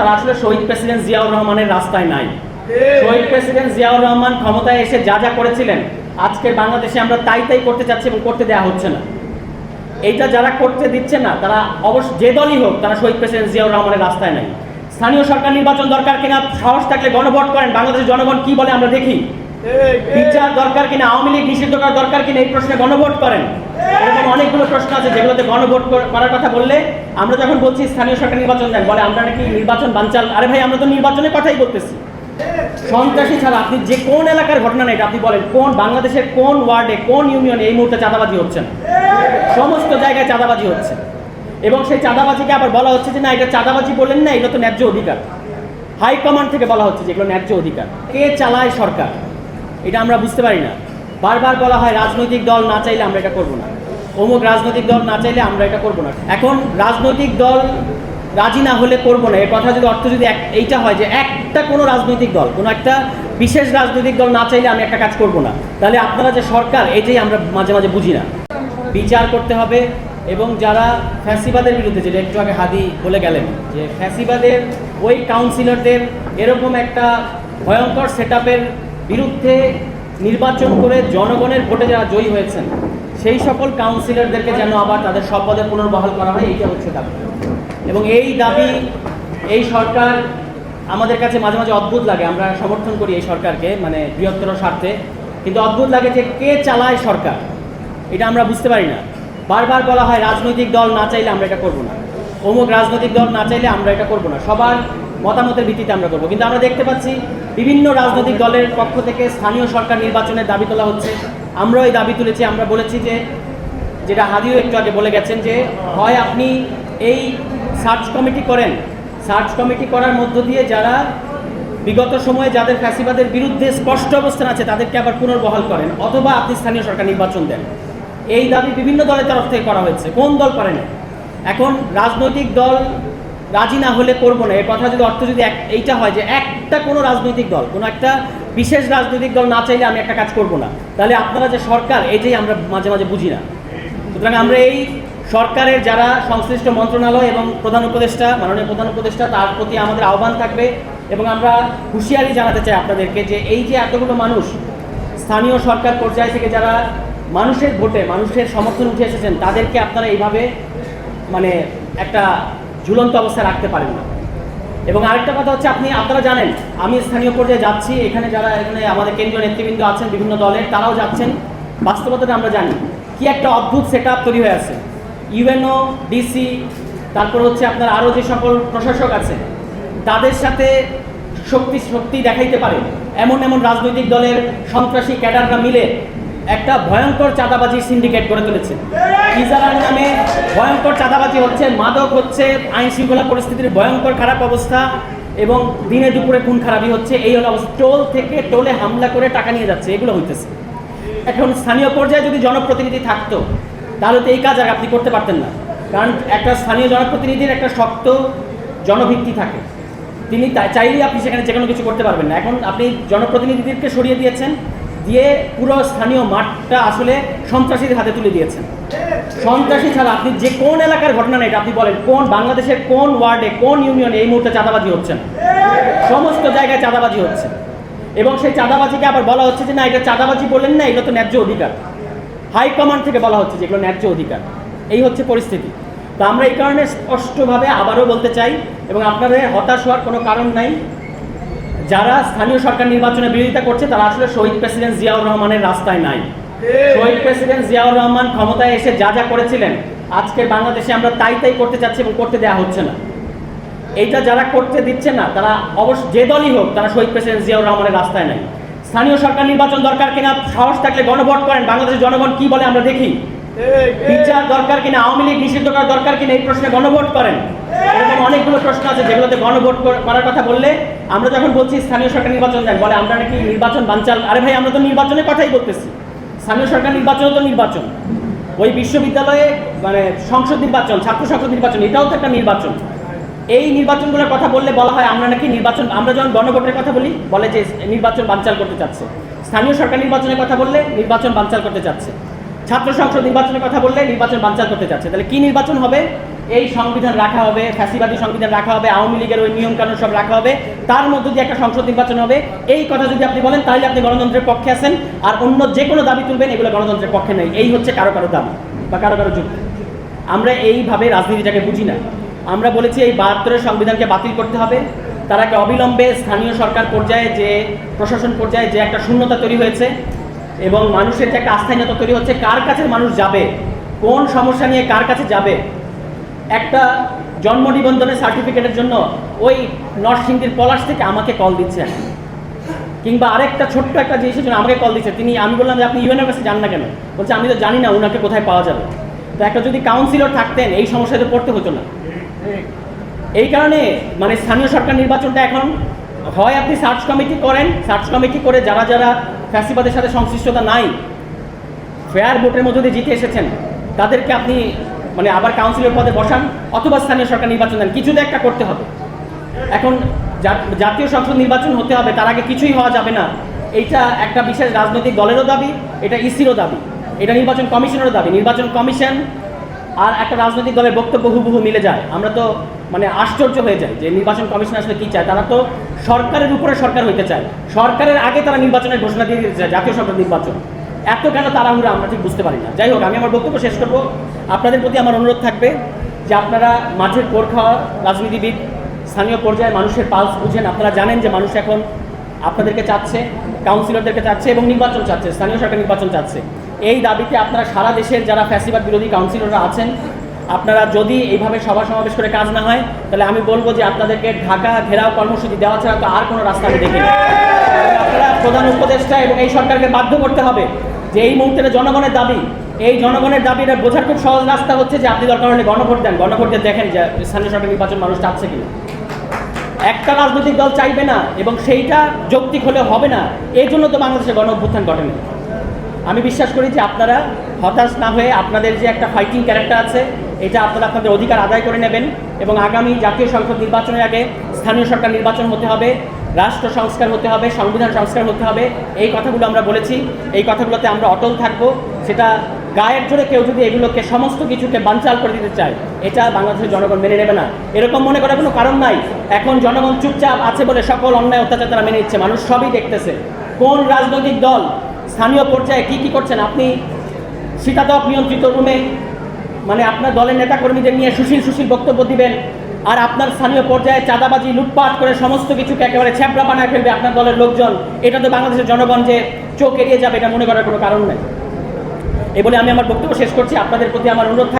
তারা আসলে শহীদ প্রেসিডেন্ট জিয়াউর রহমানের রাস্তায় নাই। শহীদ প্রেসিডেন্ট জিয়াউর রহমান ক্ষমতায় এসে যা যা করেছিলেন আজকে বাংলাদেশে আমরা তাই তাই করতে চাচ্ছি এবং করতে দেওয়া হচ্ছে না। এইটা যারা করতে দিচ্ছে না তারা অবশ্য যে দলই হোক তারা শহীদ প্রেসিডেন্ট জিয়াউর রহমানের রাস্তায় নাই। স্থানীয় সরকার নির্বাচন দরকার কিনা সাহস থাকলে গণভোট করেন বাংলাদেশের জনগণ কি বলে আমরা দেখি। আওয়ামী লীগ নিষিদ্ধ করা দরকার কিনা, এই প্রশ্নে গণভোট করেন। অনেকগুলো প্রশ্ন আছে যেগুলোতে গণভোট করার কথা বললে আমরা যখন বলছি স্থানীয় সরকার নির্বাচন বলে আমরা নাকি নির্বাচন বানচাল আরে ভাই, আমরা তো কথাই সন্ত্রাসী ছাড়া আপনি যে কোন এলাকার ঘটনা নেই আপনি বলেন কোন বাংলাদেশের কোন ওয়ার্ডে, কোন ইউনিয়নে এই মুহূর্তে চাঁদাবাজি হচ্ছে সমস্ত জায়গায় চাঁদাবাজি হচ্ছে। এবং সেই চাঁদাবাজিকে আবার বলা হচ্ছে যে, না, এটা চাঁদাবাজি বললেন না এটা তো ন্যায্য অধিকার। হাইকমান্ড থেকে বলা হচ্ছে যে, এগুলো ন্যায্য অধিকার। কে চালায় সরকার? এটা আমরা বুঝতে পারি না। বারবার বলা হয় রাজনৈতিক দল না চাইলে আমরা এটা করব না। অমুক রাজনৈতিক দল না চাইলে আমরা এটা করব না। এখন রাজনৈতিক দল রাজি না হলে করব না। এর কথা যদি অর্থ যদি এইটা হয় যে একটা কোনো রাজনৈতিক দল, কোনো একটা বিশেষ রাজনৈতিক দল না চাইলে আমি একটা কাজ করব না। তাহলে আপনারা যে সরকার, এটাই আমরা মাঝে মাঝে বুঝি না। বিচার করতে হবে এবং যারা ফ্যাসিবাদের বিরুদ্ধে, যেটা একটু আগে হাদি বলে গেলেন, যে ফ্যাসিবাদের ওই কাউন্সিলরদের এরকম একটা ভয়ঙ্কর সেট বিরুদ্ধে নির্বাচন করে জনগণের ভোটে যারা জয়ী হয়েছেন, সেই সকল কাউন্সিলরদেরকে যেন আবার তাদের সব পদে পুনর্বহাল করা হয়, এইটা হচ্ছে দাবি। এবং এই দাবি, এই সরকার আমাদের কাছে মাঝে মাঝে অদ্ভুত লাগে, আমরা সমর্থন করি এই সরকারকে মানে বৃহত্তর স্বার্থে। কিন্তু অদ্ভুত লাগে যে কে চালায় সরকার, এটা আমরা বুঝতে পারি না। বারবার বলা হয়, রাজনৈতিক দল না চাইলে আমরা এটা করব না। অমুক রাজনৈতিক দল না চাইলে আমরা এটা করব না। সবার মতামতের ভিত্তিতে আমরা করব। কিন্তু আমরা দেখতে পাচ্ছি বিভিন্ন রাজনৈতিক দলের পক্ষ থেকে স্থানীয় সরকার নির্বাচনের দাবি তোলা হচ্ছে। আমরাও এই দাবি তুলেছি, আমরা বলেছি যে, যেটা হাদিও একটু আগে বলে গেছেন যে, হয় আপনি এই সার্চ কমিটি করেন। সার্চ কমিটি করার মধ্য দিয়ে যারা বিগত সময়ে যাদের ফ্যাসিবাদের বিরুদ্ধে স্পষ্ট অবস্থান আছে, তাদেরকে আবার পুনর্বহাল করেন, অথবা আপনি স্থানীয় সরকার নির্বাচন দেন। এই দাবি বিভিন্ন দলের তরফ থেকে করা হয়েছে। কোন দল করে না এখন রাজনৈতিক দল রাজি না হলে করব না। এর কথা যদি অর্থ যদি এইটা হয় যে একটা কোনো রাজনৈতিক দল, কোনো একটা বিশেষ রাজনৈতিক দল না চাইলে আমি একটা কাজ করব না। তাহলে আপনারা যে সরকার, এটাই আমরা মাঝে মাঝে বুঝি না। সুতরাং আমরা এই সরকারের যারা সংশ্লিষ্ট মন্ত্রণালয় এবং প্রধান উপদেষ্টা, মাননীয় প্রধান উপদেষ্টা, তার প্রতি আমাদের আহ্বান থাকবে এবং আমরা হুঁশিয়ারি জানাতে চাই আপনাদেরকে যে এই যে এতগুলো মানুষ স্থানীয় সরকার পর্যায় থেকে যারা মানুষের ভোটে, মানুষের সমর্থন উঠে এসেছেন, তাদেরকে আপনারা এইভাবে মানে একটা ঝুলন্ত অবস্থায় রাখতে পারেন না। এবং আরেকটা কথা হচ্ছে, আপনি, আপনারা জানেন, আমি স্থানীয় পর্যায়ে যাচ্ছি, এখানে যারা, এখানে আমাদের কেন্দ্রীয় নেতৃবৃন্দ আছেন, বিভিন্ন দলের, তারাও যাচ্ছেন। বাস্তবতাটা আমরা জানি। কি একটা অদ্ভুত সেট তৈরি হয়ে আছে। ইউএনও, ডিসি, তারপর হচ্ছে আপনার আরও যে সকল প্রশাসক আছে, তাদের সাথে শক্তি শক্তি দেখাইতে পারে। এমন এমন রাজনৈতিক দলের সন্ত্রাসী ক্যাডাররা মিলে একটা ভয়ঙ্কর চাঁদাবাজি সিন্ডিকেট গড়ে তুলেছে। ইজারার নামে ভয়ঙ্কর চাঁদাবাজি হচ্ছে, মাদক হচ্ছে আইন শৃঙ্খলা পরিস্থিতির ভয়ঙ্কর খারাপ অবস্থা এবং দিনে দুপুরে খুন খারাপই হচ্ছে। এই হলো অবস্থা। টোল থেকে টোলে হামলা করে টাকা নিয়ে যাচ্ছে, এগুলো হইতেছে। এখন স্থানীয় পর্যায়ে যদি জনপ্রতিনিধি থাকতো, তাহলে তো এই কাজ আর আপনি করতে পারতেন না। কারণ একটা স্থানীয় জনপ্রতিনিধির একটা শক্ত জনভিত্তি থাকে। তিনি চাইলেই আপনি সেখানে যে কোনো কিছু করতে পারবেন না। এখন আপনি জনপ্রতিনিধিদেরকে সরিয়ে দিয়েছেন দিয়ে পুরো স্থানীয় মাঠটা আসলে সন্ত্রাসীদের হাতে তুলে দিয়েছেন সন্ত্রাসী ছাড়া আপনি যে কোন এলাকার ঘটনা নেই আপনি বলেন, কোন বাংলাদেশের কোন ওয়ার্ডে, কোন ইউনিয়নে এই মুহূর্তে চাঁদাবাজি হচ্ছে না? সমস্ত জায়গায় চাঁদাবাজি হচ্ছে। এবং সেই চাঁদাবাজিকে আবার বলা হচ্ছে যে, না, এটা চাঁদাবাজি বললেন না, এগুলো তো ন্যায্য অধিকার। হাইকমান্ড থেকে বলা হচ্ছে যে, এগুলো ন্যায্য অধিকার। এই হচ্ছে পরিস্থিতি। তো আমরা এই কারণে স্পষ্টভাবে আবারও বলতে চাই, এবং আপনাদের হতাশ হওয়ার কোনো কারণ নাই। যারা স্থানীয় সরকার নির্বাচনে বিরোধিতা করছে তারা আসলে শহীদ প্রেসিডেন্ট জিয়াউর রহমানের রাস্তায় নাই। শহীদ প্রেসিডেন্ট জিয়াউর রহমান ক্ষমতায় এসে যা যা করেছিলেন আজকে বাংলাদেশে আমরা তাই তাই করতে চাচ্ছি এবং করতে দেওয়া হচ্ছে না। এইটা যারা করতে দিচ্ছে না তারা অবশ্য যে দলই হোক তারা শহীদ প্রেসিডেন্ট জিয়াউর রহমানের রাস্তায় নাই। স্থানীয় সরকার নির্বাচন দরকার কিনা সাহস থাকলে গণভোট করেন বাংলাদেশের জনগণ কি বলে আমরা দেখি। বিচার দরকার কিনা, আওয়ামী লীগ নিষিদ্ধ করা দরকার কিনা, এই প্রশ্নে গণভোট করেন। এরকম অনেকগুলো প্রশ্ন আছে যেগুলোতে গণভোট করার কথা বললে আমরা যখন বলছি স্থানীয় সরকার নির্বাচন দেন, বলে আমরা নাকি নির্বাচন বানচাল আরে ভাই, আমরা তো নির্বাচনের কথাই বলতেছি। স্থানীয় সরকার নির্বাচন তো নির্বাচন। ওই বিশ্ববিদ্যালয়ে মানে সংসদ নির্বাচন, ছাত্র সংসদ নির্বাচন, এটাও তো একটা নির্বাচন। এই নির্বাচনগুলোর কথা বললে বলা হয় আমরা নাকি নির্বাচন আমরা যখন গণভোটের কথা বলি, বলে যে নির্বাচন বানচাল করতে চাচ্ছে। স্থানীয় সরকার নির্বাচনের কথা বললে নির্বাচন বানচাল করতে চাচ্ছে। ছাত্র সংসদ নির্বাচনের কথা বললে নির্বাচন বানচাল করতে চাচ্ছে তাহলে কি নির্বাচন হবে? এই সংবিধান রাখা হবে, ফ্যাসিবাদী সংবিধান রাখা হবে, আওয়ামী লীগের ওই নিয়ম কানুন সব রাখা হবে। তার মধ্যে দিয়ে একটা সংসদ নির্বাচন হবে। এই কথা যদি আপনি বলেন, তাহলে আপনি গণতন্ত্রের পক্ষে আছেন। আর অন্য যে কোনো দাবি তুলবেন, এগুলো গণতন্ত্রের পক্ষে নেই। এই হচ্ছে কারও কারও দাবি বা কারও কারও যুক্তি। আমরা এইভাবে রাজনীতিটাকে বুঝি না। আমরা বলেছি এই বাহাত্তরের সংবিধানকে বাতিল করতে হবে। তারাকে অবিলম্বে স্থানীয় সরকার পর্যায়ে যে প্রশাসন পর্যায়ে যে একটা শূন্যতা তৈরি হয়েছে এবং মানুষের যে একটা আস্থাহীনতা তৈরি হচ্ছে, কার কাছে মানুষ যাবে? কোন সমস্যা নিয়ে কার কাছে যাবে? একটা জন্ম নিবন্ধনের সার্টিফিকেটের জন্য ওই নরসিংদীর পলাশ থেকে আমাকে কল দিচ্ছে। কিংবা আরেকটা ছোট্ট একটা জিনিসের জন্য আমাকে কল দিচ্ছে। তিনি, আমি বললাম যে, আপনি ইউএনের কাছে যান না কেন? বলছে, আমি তো জানি না ওনাকে কোথায় পাওয়া যাবে। তো একটা যদি কাউন্সিলর থাকতেন, এই সমস্যাতে পড়তে হতো না। এই কারণে মানে স্থানীয় সরকার নির্বাচনটা এখন হয় আপনি সার্চ কমিটি করেন সার্চ কমিটি করে যারা যারা ফ্যাসিবাদের সাথে সংশ্লিষ্টতা নাই ফেয়ার ভোটের মধ্যে দিয়ে জিতে এসেছেন, তাদেরকে আপনি মানে আবার কাউন্সিলের পদে বসান অথবা স্থানীয় সরকার নির্বাচন দেন। কিছু তো একটা করতে হবে। এখন জাতীয় সংসদ নির্বাচন হতে হবে, তার আগে কিছুই হওয়া যাবে না। এইটা একটা বিশেষ রাজনৈতিক দলেরও দাবি, এটা ইসিরও দাবি। এটা নির্বাচন কমিশনেরও দাবি। নির্বাচন কমিশন আর একটা রাজনৈতিক দলের বক্তব্য হুবহু মিলে যায়। আমরা তো মানে আশ্চর্য হয়ে যায় যে নির্বাচন কমিশন আসলে কী চায়? তারা তো সরকারের উপরে সরকার হইতে চায়। সরকারের আগে তারা নির্বাচনের ঘোষণা দিয়ে দিতে চায় জাতীয় সরকার নির্বাচন। এত কেন তাড়াহুড়া আমরা ঠিক বুঝতে পারি না। যাই হোক, আমি আমার বক্তব্য শেষ করব। আপনাদের প্রতি আমার অনুরোধ থাকবে যে আপনারা মাঠের পোর খাওয়া রাজনীতিবিদ, স্থানীয় পর্যায়ে মানুষের পালস বুঝেন। আপনারা জানেন যে মানুষ এখন আপনাদেরকে চাচ্ছে কাউন্সিলরদেরকে চাচ্ছে এবং নির্বাচন চাচ্ছে, স্থানীয় সরকার নির্বাচন চাচ্ছে। এই দাবিতে আপনারা সারা দেশের যারা ফ্যাসিবাদ বিরোধী কাউন্সিলররা আছেন আপনারা যদি এইভাবে সভা সমাবেশ করে কাজ না হয়, তাহলে আমি বলব যে আপনাদেরকে ঢাকা ঘেরাও কর্মসূচি দেওয়া ছাড়া তো আর কোনো রাস্তা আমি দেখি আপনারা প্রধান উপদেষ্টা এবং এই সরকারকে বাধ্য করতে হবে যে এই মুহূর্তে জনগণের দাবি, এই জনগণের দাবি এটা বোঝার খুব সহজ রাস্তা হচ্ছে যে আপনি দরকার হলে গণভোট দেন। গণভোট দিয়ে দেখেন যে স্থানীয় সরকার নির্বাচন মানুষ চাচ্ছে কিনা। একটা রাজনৈতিক দল চাইবে না এবং সেইটা যৌক্তিক হলে হবে না এই জন্য তো বাংলাদেশে গণ অভ্যুত্থান ঘটেনি। আমি বিশ্বাস করি যে আপনারা হতাশ না হয়ে আপনাদের যে একটা ফাইটিং ক্যারেক্টার আছে এটা আপনারা আপনাদের অধিকার আদায় করে নেবেন এবং আগামী জাতীয় সংসদ নির্বাচনের আগে স্থানীয় সরকার নির্বাচন হতে হবে, রাষ্ট্র সংস্কার হতে হবে, সংবিধান সংস্কার হতে হবে। এই কথাগুলো আমরা বলেছি। এই কথাগুলোতে আমরা অটল থাকব। সেটা গায়ের জোরে কেউ যদি এগুলোকে সমস্ত কিছুকে বানচাল করে দিতে চায়, এটা বাংলাদেশের জনগণ মেনে নেবে না। এরকম মনে করার কোনো কারণ নাই। এখন জনগণ চুপচাপ আছে বলে সকল অন্যায় অত্যাচার তারা মেনে নিচ্ছে। মানুষ সবই দেখতেছে। কোন রাজনৈতিক দল স্থানীয় পর্যায়ে কি কি করছেন? আপনি শীতাতপ নিয়ন্ত্রিত রুমে মানে আপনার দলের নেতাকর্মীদের নিয়ে সুশীল সুশীল বক্তব্য দিবেন, আর আপনার স্থানীয় পর্যায়ে চাঁদাবাজি, লুটপাট করে সমস্ত কিছুকে একেবারে ছ্যাপড়া বানায় ফেলবে আপনার দলের লোকজন। এটা তো বাংলাদেশের জনগণ যে চোখ এড়িয়ে যাবে, এটা মনে করার কোনো কারণ নেই। এ বলে আমি আমার বক্তব্য শেষ করছি। আপনাদের প্রতি আমার অনুরোধ